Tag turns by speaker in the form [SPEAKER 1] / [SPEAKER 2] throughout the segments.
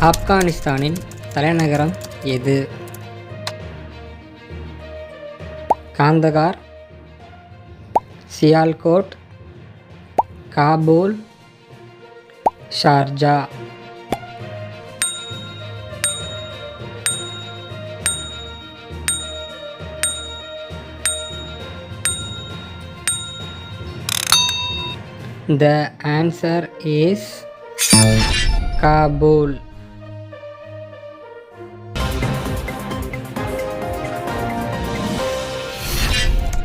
[SPEAKER 1] ஆப்கானிஸ்தானின் தலைநகரம் எது Kandahar Sialkot Kabul Sharjah The answer is Kabul.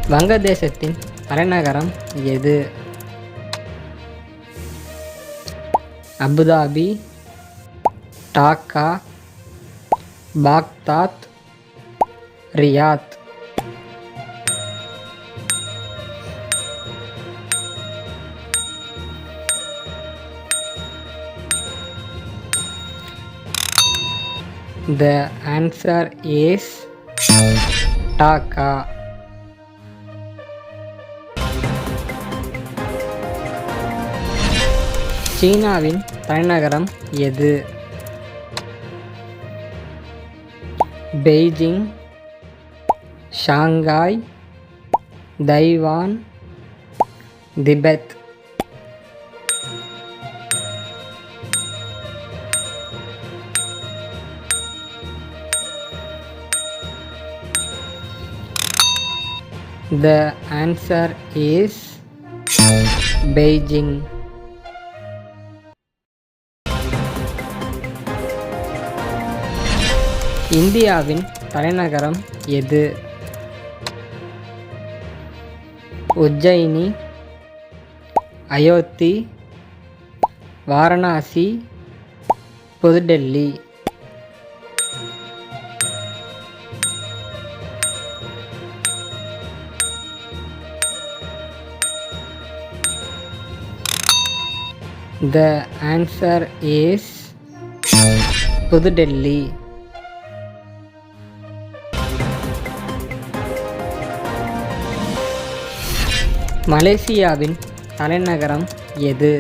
[SPEAKER 1] வங்கதேசத்தின் தலைநகரம் எது Abu Dhabi Dhaka Baghdad Riyadh The answer is Dhaka. சீனாவின் தலைநகரம் எது Beijing Shanghai Taiwan Tibet The answer is Beijing. இந்தியாவின் தலைநகரம் எது? உஜ்ஜயினி அயோத்தி வாரணாசி புதுடெல்லி. The answer is புதுடெல்லி. மலேசியாவின் தலைநகரம் எது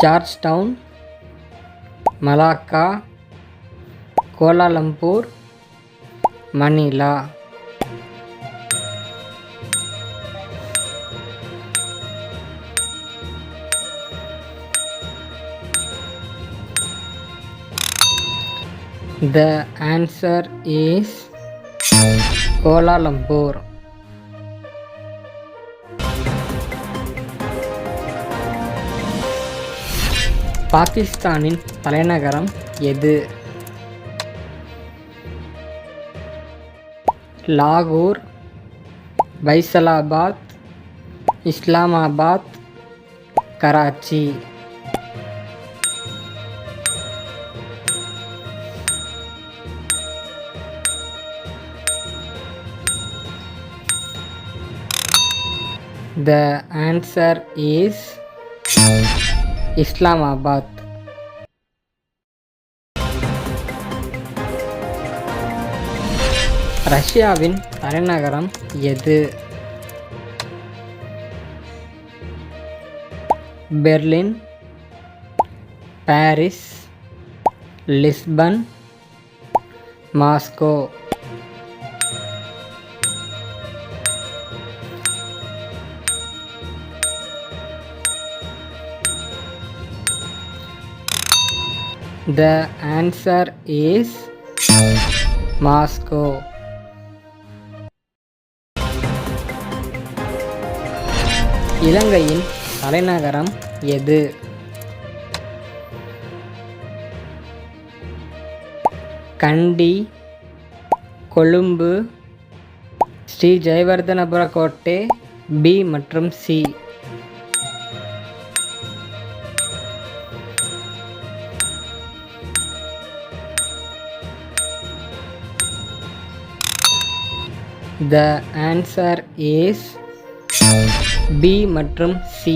[SPEAKER 1] George Town Malacca Kuala Lumpur Manila The answer is Kuala Lumpur. பாகிஸ்தானின் தலைநகரம் எது? லாகூர் Faisalabad Islamabad Karachi. The answer is Islamabad. ரஷ்யாவின் தலைநகரம் எது? Berlin Paris Lisbon Moscow. The answer is Moscow. இலங்கையின் தலைநகரம் எது கண்டி கொழும்பு ஸ்ரீ ஜெயவர்தனபுர கோட்டை பி மற்றும் C the answer is B மற்றும் சி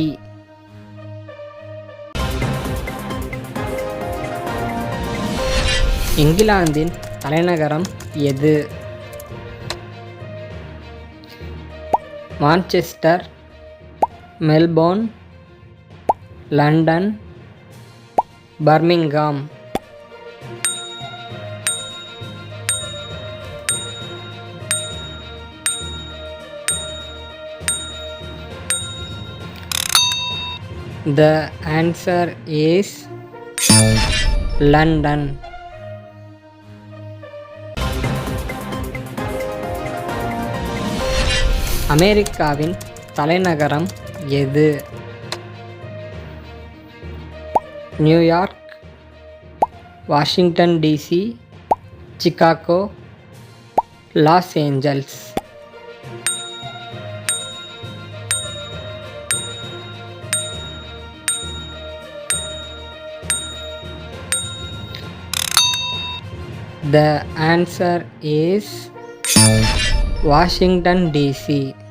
[SPEAKER 1] இங்கிலாந்தின் தலைநகரம் எது? Manchester Melbourne London Birmingham. The answer is London. அமெரிக்காவின் தலைநகரம் எது New York Washington DC Chicago Los Angeles The answer is Washington DC.